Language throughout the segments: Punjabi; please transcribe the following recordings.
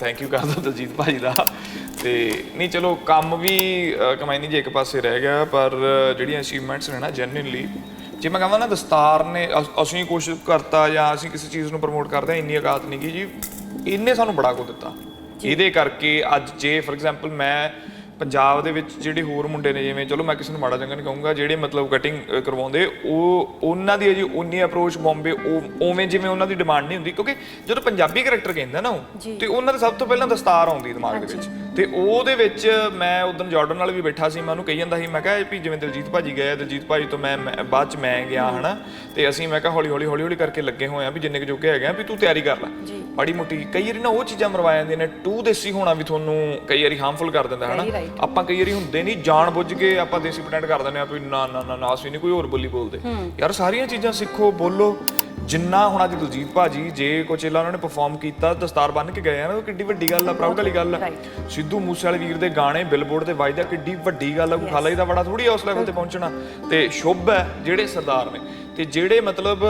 ਥੈਂਕ ਯੂ ਕਰਦਾ ਦਲਜੀਤ ਭਾਜੀ ਦਾ। ਤੇ ਨਹੀਂ ਚਲੋ ਕੰਮ ਵੀ ਕਮਾਈ ਨਹੀਂ ਜੇ ਇੱਕ ਪਾਸੇ ਰਹਿ ਗਿਆ ਪਰ ਜਿਹੜੀਆਂ ਅਚੀਵਮੈਂਟਸ ਨੇ ਨਾ ਜੈਨੂਇਨਲੀ ਜੇ ਮੈਂ ਕਹਾਂ ਨਾ ਦਸਤਾਰ ਨੇ ਅਸ- ਅਸੀਂ ਕੁਝ ਕਰਤਾ ਜਾਂ ਅਸੀਂ ਕਿਸੇ ਚੀਜ਼ ਨੂੰ ਪ੍ਰਮੋਟ ਕਰਦੇ ਹਾਂ ਇੰਨੀ ਔਕਾਤ ਨਹੀਂ ਗੀ ਜੀ। ਇਹਨੇ ਸਾਨੂੰ ਬੜਾ ਕੁਝ ਦਿੱਤਾ। ਇਹਦੇ ਕਰਕੇ ਅੱਜ ਜੇ ਫੋਰ ਐਗਜ਼ਾਮਪਲ ਮੈਂ ਪੰਜਾਬ ਦੇ ਵਿੱਚ ਜਿਹੜੇ ਹੋਰ ਮੁੰਡੇ ਨੇ ਜਿਵੇਂ ਚਲੋ ਮੈਂ ਕਿਸੇ ਨੂੰ ਮਾੜਾ ਚੰਗਾ ਨਹੀਂ ਕਹੂੰਗਾ ਜਿਹੜੇ ਮਤਲਬ ਕਟਿੰਗ ਕਰਵਾਉਂਦੇ ਉਹ ਉਹਨਾਂ ਦੀ ਅਜੀ ਉਨੀ ਅਪਰੋਚ ਬੰਬੇ ਉਹ ਉਵੇਂ ਜਿਵੇਂ ਉਹਨਾਂ ਦੀ ਡਿਮਾਂਡ ਨਹੀਂ ਹੁੰਦੀ ਕਿਉਂਕਿ ਜਦੋਂ ਪੰਜਾਬੀ ਕਰੈਕਟਰ ਕਹਿੰਦਾ ਨਾ ਉਹ ਤੇ ਉਹਨਾਂ ਦੇ ਸਭ ਤੋਂ ਪਹਿਲਾਂ ਦਸਤਾਰ ਆਉਂਦੀ ਦਿਮਾਗ ਦੇ ਵਿੱਚ। ਤੇ ਉਹਦੇ ਵਿੱਚ ਮੈਂ ਉਦੋਂ ਜਾਰਡਨ ਨਾਲ ਵੀ ਬੈਠਾ ਸੀ ਮੈਂ ਉਹਨੂੰ ਕਹੀ ਜਾਂਦਾ ਸੀ ਮੈਂ ਕਿਹਾ ਵੀ ਜਿਵੇਂ ਦਿਲਜੀਤ ਭਾਜੀ ਗਏ ਦਿਲਜੀਤ ਭਾਜੀ ਤੋਂ ਮੈਂ ਬਾਅਦ ਚ ਮੈਂ ਗਿਆ ਹਨਾ? ਤੇ ਅਸੀਂ ਮੈਂ ਕਿਹਾ ਹੌਲੀ ਹੌਲੀ ਹੌਲੀ ਹੌਲੀ ਕਰਕੇ ਲੱਗੇ ਹੋਏ ਆ ਵੀ ਜਿੰਨੇ ਕੁ ਜੋਗੇ ਹੈਗੇ ਆ ਵੀ ਤੂੰ ਤਿਆਰੀ ਕਰ ਲੈ। ਬੜੀ ਮੋਟੀ ਕਈ ਵਾਰੀ ਨਾ ਉਹ ਚੀਜ਼ਾਂ ਮਰਵਾ ਜਾਂਦੀਆਂ ਨੇ ਟੂ ਦੇਸੀ ਹੋਣਾ ਵੀ ਤੁਹਾਨੂੰ ਕਈ ਵਾਰੀ ਹਾਰਮਫੁਲ ਕਰ ਦਿੰਦਾ ਹਨਾ? ਆਪਾਂ ਕਈ ਵਾਰੀ ਹੁੰਦੇ ਨਹੀਂ ਜਾਣ ਬੁੱਝ ਕੇ ਆਪਾਂ ਦੇਸੀ ਪਟੈਂਟ ਕਰ ਦਿੰਦੇ ਆ ਵੀ ਨਾ ਨਾ ਨਾ ਨਾ ਅਸੀਂ ਨਹੀਂ ਕੋਈ ਹੋਰ ਬੋਲੀ ਬੋਲਦੇ। ਯਾਰ ਸਾਰੀਆਂ ਚੀਜ਼ਾਂ ਸਿੱਖੋ ਬੋਲੋ। ਜਿੰਨਾ ਹੁਣ ਅੱਜ ਦਲਜੀਤ ਭਾਜੀ ਜੇ ਕੋਚੇਲਾ ਉਹਨਾਂ ਨੇ ਪਰਫਾਰਮ ਕੀਤਾ ਦਸਤਾਰ ਬੰਨ ਕੇ ਗਏ ਆ ਨਾ ਉਹ ਕਿੱਡੀ ਵੱਡੀ ਗੱਲ ਆ ਪ੍ਰਾਊਡ ਵਾਲੀ ਗੱਲ ਆ। ਸਿੱਧੂ ਮੂਸੇ ਵਾਲੇ ਵੀਰ ਦੇ ਗਾਣੇ ਬਿਲਬੋਰਡ ਤੇ ਵੱਜਦਾ ਕਿੱਡੀ ਵੱਡੀ ਗੱਲ ਆ ਕੋਈ ਖਾਲਾ ਜੀ ਦਾ ਬੜਾ ਥੋੜੀ ਆ ਉਸ ਲੈਵਲ ਤੇ ਪਹੁੰਚਣਾ। ਤੇ ਸ਼ੁਭ ਹੈ ਜਿਹੜੇ ਸਰਦਾਰ ਨੇ। ਤੇ ਜਿਹੜੇ ਮਤਲਬ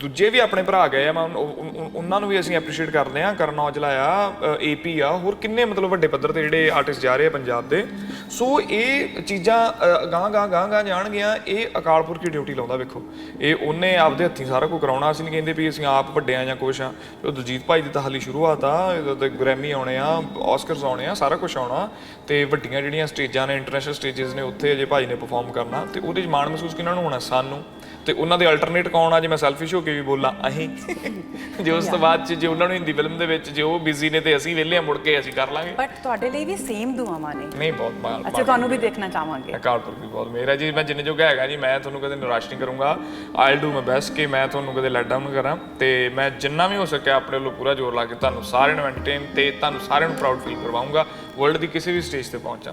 ਦੂਜੇ ਵੀ ਆਪਣੇ ਭਰਾ ਗਏ ਆ ਮੈਂ ਉਹਨਾਂ ਨੂੰ ਵੀ ਅਸੀਂ ਐਪਰੀਸ਼ੀਏਟ ਕਰਦੇ ਆ ਕਰਨ ਔਜਲਾ ਆ ਏਪੀ ਆ ਹੋਰ ਕਿੰਨੇ ਮਤਲਬ ਵੱਡੇ ਪੱਧਰ ਤੇ ਜਿਹੜੇ ਆਰਟਿਸਟ ਜਾ ਰਹੇ ਆ ਪੰਜਾਬ ਦੇ। ਸੋ ਇਹ ਚੀਜ਼ਾਂ ਗਾਂ ਗਾਂ ਗਾਂ ਗਾਂ ਜਾਣਗੀਆਂ ਇਹ ਅਕਾਲ ਪੁਰਖ ਦੀ ਡਿਊਟੀ ਲਾਉਂਦਾ ਵੇਖੋ। ਇਹ ਉਹਨੇ ਆਪਦੇ ਹੱਥੀਂ ਸਾਰਾ ਕੁਝ ਕਰਾਉਣਾ ਅਸੀਂ ਨਹੀਂ ਕਹਿੰਦੇ ਵੀ ਅਸੀਂ ਆਪ ਵੱਡੇ ਆ ਜਾਂ ਕੁਛ ਆ। ਉਹ ਦਲਜੀਤ ਭਾਈ ਦੀ ਤਾਂ ਹਾਲੀ ਸ਼ੁਰੂਆਤ ਆ ਤੇ ਗ੍ਰੈਮੀ ਆਉਣੇ ਆ ਆਸਕਰਸ ਆਉਣੇ ਆ ਸਾਰਾ ਕੁਝ ਆਉਣਾ। ਤੇ ਵੱਡੀਆਂ ਜਿਹੜੀਆਂ ਸਟੇਜਾਂ ਨੇ ਇੰਟਰਨੈਸ਼ਨਲ ਸਟੇजेस ਨੇ ਉੱਥੇ ਅਜੇ ਭਾਈ ਨੇ ਪਰਫਾਰਮ ਕਰਨਾ। ਤੇ ਉਹਦੇ 'ਚ ਮਾਣ ਮਹਿਸੂਸ ਕਿਹਨਾਂ ਨੂੰ ਹੋਣਾ? ਸਾਨੂੰ। ਤੇ ਉਹਨਾਂ ਦੇ ਅਲਟਰਨੇਟ ਕੌਣ ਆ? ਜੇ ਮੈਂ ਸੈਲਫਿਸ਼ ਹੋ ਕੇ ਵੀ ਬੋਲਾਂ ਅਸੀਂ। ਜੇ ਉਸ ਤੋਂ ਬਾਅਦ ਜੇ ਉਹਨਾਂ ਨੂੰ ਹਿੰਦੀ ਫਿਲਮ ਦੇ ਵਿੱਚ ਜੇ ਉਹ ਬਿਜ਼ੀ ਨੇ ਤੇ ਅਸੀਂ ਵਿਹਲੇ ਆ ਮੁੜ ਕੇ ਅਸੀਂ ਕਰ ਲਾਂਗੇ। ਬਟ ਤੁਹਾਡੇ ਲਈ ਵੀ ਸੇਮ ਦੁਆਵਾਂ ਨੇ। ਨਹੀਂ ਬਹੁਤ ਮਾਲ ਅੱਛਾ ਤੁਹਾਨੂੰ ਵੀ ਦੇਖਣਾ ਚਾਹਾਂਗੇ। ਅਕਾਲਪੁਰ ਵੀ ਬਹੁਤ ਮੇਰਾ ਜੀ ਮੈਂ ਜਿੰਨੇ ਜੋਗਾ ਹੈਗਾ ਜੀ ਮੈਂ ਤੁਹਾਨੂੰ ਕਦੇ ਨਿਰਾਸ਼ ਨਹੀਂ ਕਰੂੰਗਾ। ਆਈਲ ਡੂ ਮਾਈ ਬੈਸਟ ਕਿ ਮੈਂ ਤੁਹਾਨੂੰ ਕਦੇ ਲੈਟ ਡਾਊਨ ਕਰਾਂ ਤੇ ਮੈਂ ਜਿੰਨਾ ਵੀ ਹੋ ਸਕਿਆ ਆਪਣੇ ਵੱਲੋਂ ਪੂਰਾ ਜ਼ੋਰ ਲਾ ਕੇ ਤੁਹਾਨੂੰ ਸਾਰਿਆਂ ਨੂੰ ਐਂਟਰਟੇਨ ਤੇ ਤੁਹਾਨੂੰ ਸਾਰਿਆਂ ਨੂੰ ਪ੍ਰਾਊਡ ਫੀਲ ਕਰਵਾਉਂਗਾ। ਵਰਲਡ ਦੀ ਕਿਸੇ ਵੀ ਸਟੇਜ ਤੇ ਪਹੁੰਚਾਂ।